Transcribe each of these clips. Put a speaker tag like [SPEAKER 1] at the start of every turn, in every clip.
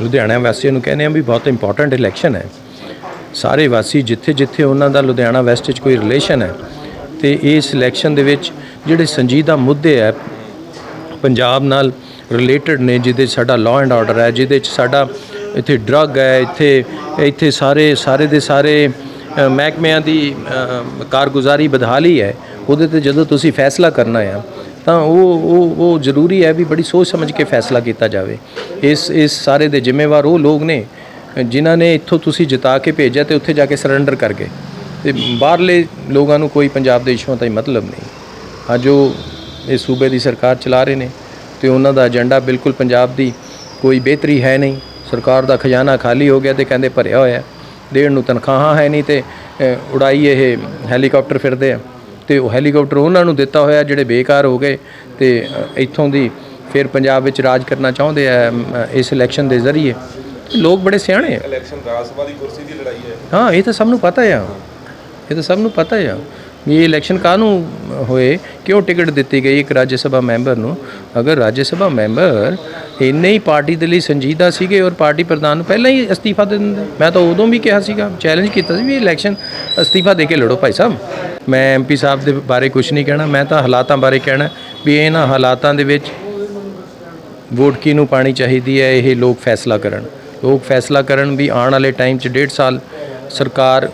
[SPEAKER 1] ਲੁਧਿਆਣਾ ਵਾਸੀਆਂ ਨੂੰ ਕਹਿੰਦੇ ਆ ਵੀ ਬਹੁਤ ਇੰਪੋਰਟੈਂਟ ਇਲੈਕਸ਼ਨ ਹੈ। ਸਾਰੇ ਵਾਸੀ ਜਿੱਥੇ ਜਿੱਥੇ ਉਹਨਾਂ ਦਾ ਲੁਧਿਆਣਾ ਵੈਸਟ 'ਚ ਕੋਈ ਰਿਲੇਸ਼ਨ ਹੈ, ਤੇ ਇਸ ਇਲੈਕਸ਼ਨ ਦੇ ਵਿੱਚ ਜਿਹੜੇ ਸੰਜੀਦਾ ਮੁੱਦੇ ਹੈ, ਪੰਜਾਬ ਨਾਲ ਰਿਲੇਟਡ ਨੇ, ਜਿਹਦੇ 'ਚ ਸਾਡਾ ਲਾਅ ਐਂਡ ਆਰਡਰ ਹੈ, ਜਿਹਦੇ 'ਚ ਸਾਡਾ ਇੱਥੇ ਡਰੱਗ ਹੈ, ਇੱਥੇ ਇੱਥੇ ਸਾਰੇ ਸਾਰੇ ਦੇ ਸਾਰੇ ਮਹਿਕਮਿਆਂ ਦੀ ਕਾਰਗੁਜ਼ਾਰੀ ਬਦਹਾਲੀ ਹੈ, ਉਹਦੇ ਤੇ ਜਦੋਂ ਤੁਸੀਂ ਫੈਸਲਾ ਕਰਨਾ ਆ ਤਾਂ ਉਹ ਉਹ ਉਹ ਜ਼ਰੂਰੀ ਹੈ ਵੀ ਬੜੀ ਸੋਚ ਸਮਝ ਕੇ ਫੈਸਲਾ ਕੀਤਾ ਜਾਵੇ। ਇਸ ਇਸ ਸਾਰੇ ਦੇ ਜ਼ਿੰਮੇਵਾਰ ਉਹ ਲੋਕ ਨੇ, ਜਿਨ੍ਹਾਂ ਨੇ ਇੱਥੋਂ ਤੁਸੀਂ ਜਿਤਾ ਕੇ ਭੇਜਿਆ ਤੇ ਉੱਥੇ ਜਾ ਕੇ ਸਰੈਂਡਰ ਕਰ ਗਏ। ਤੇ ਬਾਹਰਲੇ ਲੋਕਾਂ ਨੂੰ ਕੋਈ ਪੰਜਾਬ ਦੇ ਇਸ਼ੂਆਂ ਦਾ ਹੀ ਮਤਲਬ ਨਹੀਂ। ਅੱਜ ਉਹ ਇਹ ਸੂਬੇ ਦੀ ਸਰਕਾਰ ਚਲਾ ਰਹੇ ਨੇ ਤੇ ਉਹਨਾਂ ਦਾ ਏਜੰਡਾ ਬਿਲਕੁਲ ਪੰਜਾਬ ਦੀ ਕੋਈ ਬਿਹਤਰੀ ਹੈ ਨਹੀਂ। ਸਰਕਾਰ ਦਾ ਖਜ਼ਾਨਾ ਖਾਲੀ ਹੋ ਗਿਆ ਤੇ ਕਹਿੰਦੇ ਭਰਿਆ ਹੋਇਆ। ਦੇਣ ਨੂੰ ਤਨਖਾਹਾਂ ਹੈ ਨਹੀਂ ਤੇ ਉਡਾਈ ਇਹ ਹੈਲੀਕਾਪਟਰ ਫਿਰਦੇ ਆ। ਤੇ ਉਹ ਹੈਲੀਕਾਪਟਰ ਉਹਨਾਂ ਨੂੰ ਦਿੱਤਾ ਹੋਇਆ ਜਿਹੜੇ ਬੇਕਾਰ ਹੋ ਗਏ ਤੇ ਇੱਥੋਂ ਦੀ ਫਿਰ ਪੰਜਾਬ ਵਿੱਚ ਰਾਜ ਕਰਨਾ ਚਾਹੁੰਦੇ ਆ ਇਸ ਇਲੈਕਸ਼ਨ ਦੇ ਜ਼ਰੀਏ। ਲੋਕ ਬੜੇ ਸਿਆਣੇ ਆ।
[SPEAKER 2] ਇਲੈਕਸ਼ਨ ਰਾਜ ਸਭਾ ਦੀ ਕੁਰਸੀ ਦੀ ਲੜਾਈ ਹੈ।
[SPEAKER 1] ਹਾਂ ਇਹ ਤਾਂ ਸਭ ਨੂੰ ਪਤਾ ਆ। ਇਹ ਤਾਂ ਸਭ ਨੂੰ ਪਤਾ ਆ ਇਹ ਇਲੈਕਸ਼ਨ ਕਾਹਨੂੰ ਹੋਏ ਕਿਉਂ ਟਿਕਟ ਦਿੱਤੀ ਗਈ ਇੱਕ ਰਾਜ ਸਭਾ ਮੈਂਬਰ ਨੂੰ? ਅਗਰ ਰਾਜ ਸਭਾ ਮੈਂਬਰ ਇੰਨੇ ਹੀ ਪਾਰਟੀ ਦੇ ਲਈ ਸੰਜੀਦਾ ਸੀਗੇ ਔਰ ਪਾਰਟੀ ਪ੍ਰਧਾਨ ਨੂੰ ਪਹਿਲਾਂ ਹੀ ਅਸਤੀਫਾ ਦੇ ਦਿੰਦੇ। ਮੈਂ ਤਾਂ ਉਦੋਂ ਵੀ ਕਿਹਾ ਸੀਗਾ ਚੈਲੰਜ ਕੀਤਾ ਸੀ ਵੀ ਇਲੈਕਸ਼ਨ ਅਸਤੀਫਾ ਦੇ ਕੇ ਲੜੋ ਭਾਈ ਸਾਹਿਬ। ਮੈਂ ਐਮਪੀ ਸਾਹਿਬ ਦੇ ਬਾਰੇ ਕੁਝ ਨਹੀਂ ਕਹਿਣਾ, ਮੈਂ ਤਾਂ ਹਾਲਾਤਾਂ ਬਾਰੇ ਕਹਿਣਾ ਵੀ ਇਹਨਾਂ ਹਾਲਾਤਾਂ ਦੇ ਵਿੱਚ ਵੋਟ ਕਿਹਨੂੰ ਪਾਣੀ ਚਾਹੀਦੀ ਹੈ, ਇਹ ਲੋਕ ਫੈਸਲਾ ਕਰਨ। ਲੋਕ ਫੈਸਲਾ ਕਰਨ ਵੀ ਆਉਣ ਵਾਲੇ ਟਾਈਮ 'ਚ ਡੇਢ ਸਾਲ ਸਰਕਾਰ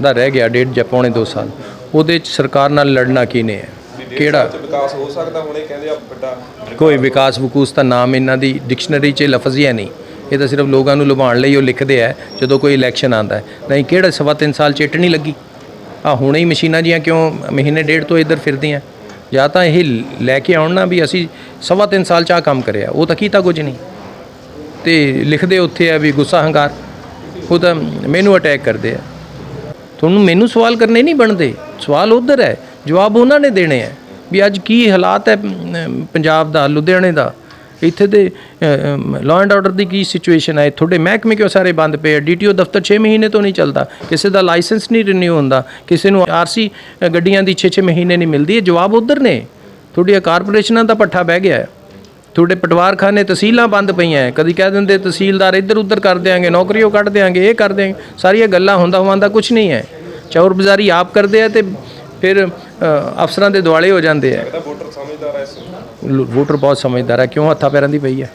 [SPEAKER 1] ਦਾ ਰਹਿ ਗਿਆ, ਡੇਢ ਜਾਂ ਪੌਣੇ 2 ਸਾਲ। ਉਹਦੇ 'ਚ ਸਰਕਾਰ ਨਾਲ ਲੜਨਾ ਕਿਹਨੇ ਹੈ? ਕਿਹੜਾ?
[SPEAKER 2] ਤੇ ਵਿਕਾਸ ਹੋ ਸਕਦਾ ਹੁਣੇ ਕਹਿੰਦੇ ਆ ਵੱਡਾ
[SPEAKER 1] ਕੋਈ ਵਿਕਾਸ ਵਕੂਸ ਦਾ ਨਾਮ ਇਹਨਾਂ ਦੀ ਡਿਕਸ਼ਨਰੀ 'ਚ ਲਫ਼ਜ਼ ਹੀ ਹੈ ਨਹੀਂ। ਇਹ ਤਾਂ ਸਿਰਫ ਲੋਕਾਂ ਨੂੰ ਲੁਭਾਉਣ ਲਈ ਉਹ ਲਿਖਦੇ ਆ ਜਦੋਂ ਕੋਈ ਇਲੈਕਸ਼ਨ ਆਉਂਦਾ ਹੈ। ਨਹੀਂ ਕਿਹੜਾ ਸਵਾ ਤਿੰਨ ਸਾਲ ਚਿੱਟ ਨਹੀਂ ਲੱਗੀ? ਆ ਹੁਣੇ ਹੀ ਮਸ਼ੀਨਾਂ ਜੀਆਂ ਕਿਉਂ ਮਹੀਨੇ ਡੇਢ ਤੋਂ ਇੱਧਰ ਫਿਰਦੀਆਂ? ਜਾਂ ਤਾਂ ਇਹ ਲੈ ਕੇ ਆਉਣ ਨਾ ਵੀ ਅਸੀਂ ਸਵਾ ਤਿੰਨ ਸਾਲ ਚ ਆਹ ਕੰਮ ਕਰਿਆ ਉਹ ਤਾਂ ਕੀਤਾ ਕੁਝ ਨਹੀਂ। ਤੇ ਲਿਖਦੇ ਉੱਥੇ ਆ ਵੀ ਗੁੱਸਾ ਹੰਕਾਰ ਉਹ ਤਾਂ ਮੈਨੂੰ ਅਟੈਕ ਕਰਦੇ ਆ। ਤੁਹਾਨੂੰ ਮੈਨੂੰ ਸਵਾਲ ਕਰਨੇ ਨਹੀਂ ਬਣਦੇ। ਸਵਾਲ ਉਧਰ ਹੈ। ਜਵਾਬ ਉਹਨਾਂ ਨੇ ਦੇਣੇ ਹੈ ਵੀ ਅੱਜ ਕੀ ਹਾਲਾਤ ਹੈ ਪੰਜਾਬ ਦਾ, ਲੁਧਿਆਣੇ ਦਾ। ਇੱਥੇ ਦੇ ਲਾਅ ਐਂਡ ਆਰਡਰ ਦੀ ਕੀ ਸਿਚੁਏਸ਼ਨ ਹੈ? ਤੁਹਾਡੇ ਮਹਿਕਮੇ ਕਿਉਂ ਸਾਰੇ ਬੰਦ ਪਏ ਆ ਡੀਟੀਓ ਦਫ਼ਤਰ 6 ਮਹੀਨੇ ਤੋਂ ਨਹੀਂ ਚੱਲਦਾ। ਕਿਸੇ ਦਾ ਲਾਇਸੈਂਸ ਨਹੀਂ ਰਿਨਿਊ ਹੁੰਦਾ। ਕਿਸੇ ਨੂੰ ਆਰਸੀ ਗੱਡੀਆਂ ਦੀ 6-6 ਮਹੀਨੇ ਨਹੀਂ ਮਿਲਦੀ। ਇਹ ਜਵਾਬ ਉਧਰ ਨੇ। ਤੁਹਾਡੀਆਂ ਕਾਰਪੋਰੇਸ਼ਨਾਂ ਦਾ ਪੱਠਾ ਬਹਿ ਗਿਆ ਹੈ। ਤੁਹਾਡੇ ਪਟਵਾਰਖਾਨੇ ਤਹਿਸੀਲਾਂ ਬੰਦ ਪਈਆਂ ਹੈ। ਕਦੀ ਕਹਿ ਦਿੰਦੇ ਤਹਿਸੀਲਦਾਰ ਇੱਧਰ ਉੱਧਰ ਕਰ ਦਿਆਂਗੇ, ਨੌਕਰੀਓ ਕੱਢ ਦਿਆਂਗੇ, ਇਹ ਕਰ ਦਿਆਂਗੇ। ਸਾਰੀਆਂ ਗੱਲਾਂ ਹੁੰਦਾ ਹੁੰਦਾ ਕੁਝ ਨਹੀਂ ਹੈ। ਚੌਰ ਬਾਜ਼ਾਰੀ ਆਪ ਕਰਦੇ ਆ ਤੇ ਫਿਰ ਅਫਸਰਾਂ ਦੇ ਦੁਆਲੇ ਹੋ ਜਾਂਦੇ ਆ।
[SPEAKER 2] ਵੋਟਰ ਸਮਝਦਾਰ ਹੈ
[SPEAKER 1] ਵੋਟਰ ਬਹੁਤ ਸਮਝਦਾਰ ਹੈ ਕਿਉਂ ਹੱਥਾਂ ਪੈਰਾਂ ਦੀ ਪਈ ਹੈ?